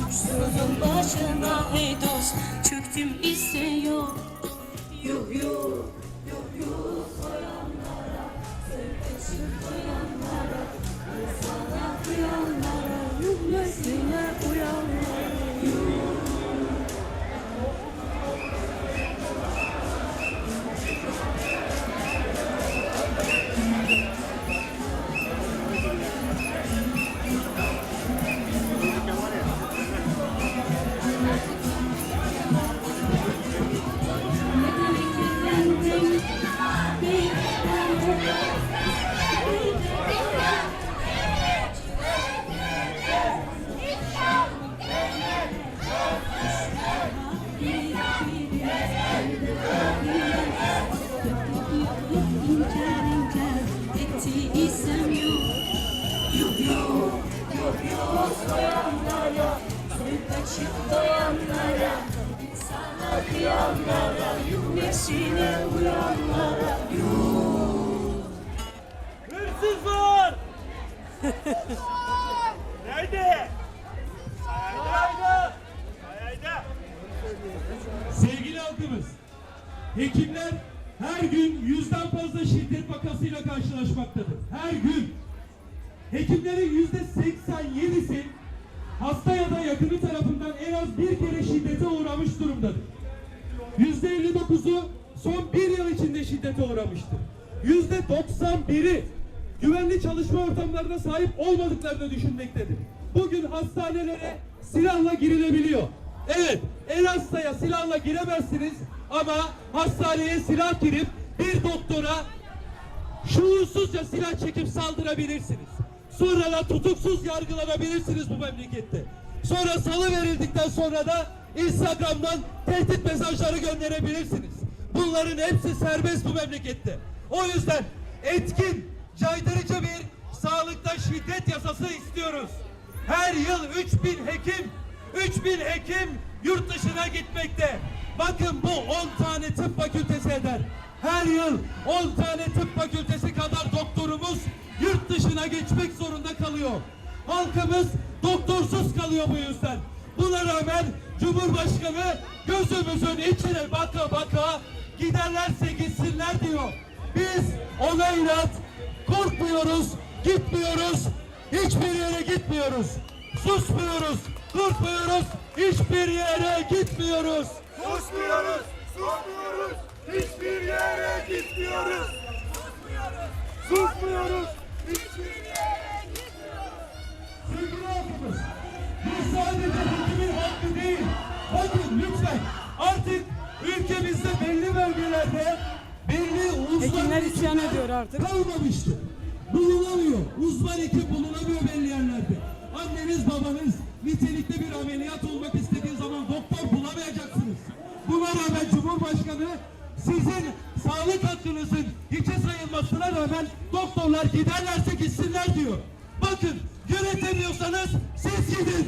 Suçsuzun başına hey dost Çöktüm ise yok. Yuh yuh Yumnesine uyanlara Hırsız var! Nerede? Ayayda! Ayayda! Sevgili halkımız, hekimler her gün yüzden fazla şiddet vakasıyla karşılaşmaktadır. Her gün. Hekimlerin yüzde 87'si hasta ya da yakını tarafından en az bir kere şiddete uğramış durumdadır. Yüzde 59'u son bir yıl içinde şiddete uğramıştır. Yüzde 91'i güvenli çalışma ortamlarına sahip olmadıklarını düşünmektedir. Bugün hastanelere silahla girilebiliyor. Evet, en hastaya silahla giremezsiniz ama hastaneye silah girip bir doktora şuursuzca silah çekip saldırabilirsiniz. Sonra da tutuksuz yargılanabilirsiniz bu memlekette. Sonra salı verildikten sonra da Instagram'dan tehdit mesajları gönderebilirsiniz. Bunların hepsi serbest bu memlekette. O yüzden etkin, caydırıcı bir sağlıkta şiddet yasası istiyoruz. Her yıl 3000 hekim, 3000 hekim yurt dışına gitmekte. Bakın bu 10 tane tıp fakültesi eder. Her yıl 10 tane tıp fakültesi kadar doktorumuz yurt dışına geçmek zorunda kalıyor. Halkımız doktorsuz kalıyor bu yüzden. Buna rağmen Cumhurbaşkanı gözümüzün içine baka baka giderlerse gitsinler diyor. Biz ona inat korkmuyoruz, gitmiyoruz, hiçbir yere gitmiyoruz. Susmuyoruz, korkmuyoruz, hiçbir yere gitmiyoruz. Susmuyoruz! Susmuyoruz! Hiçbir yere gitmiyoruz! Susmuyoruz! Hiçbir Hekimler isyan ediyor artık. Kalmamıştı. Bulunamıyor. Uzman hekim bulunamıyor belli yerlerde. Anneniz babanız nitelikli bir ameliyat olmak istediği zaman doktor bulamayacaksınız. Buna rağmen Cumhurbaşkanı sizin sağlık hakkınızın hiçe sayılmasına rağmen doktorlar giderlerse gitsinler diyor. Bakın yönetemiyorsanız siz gidin.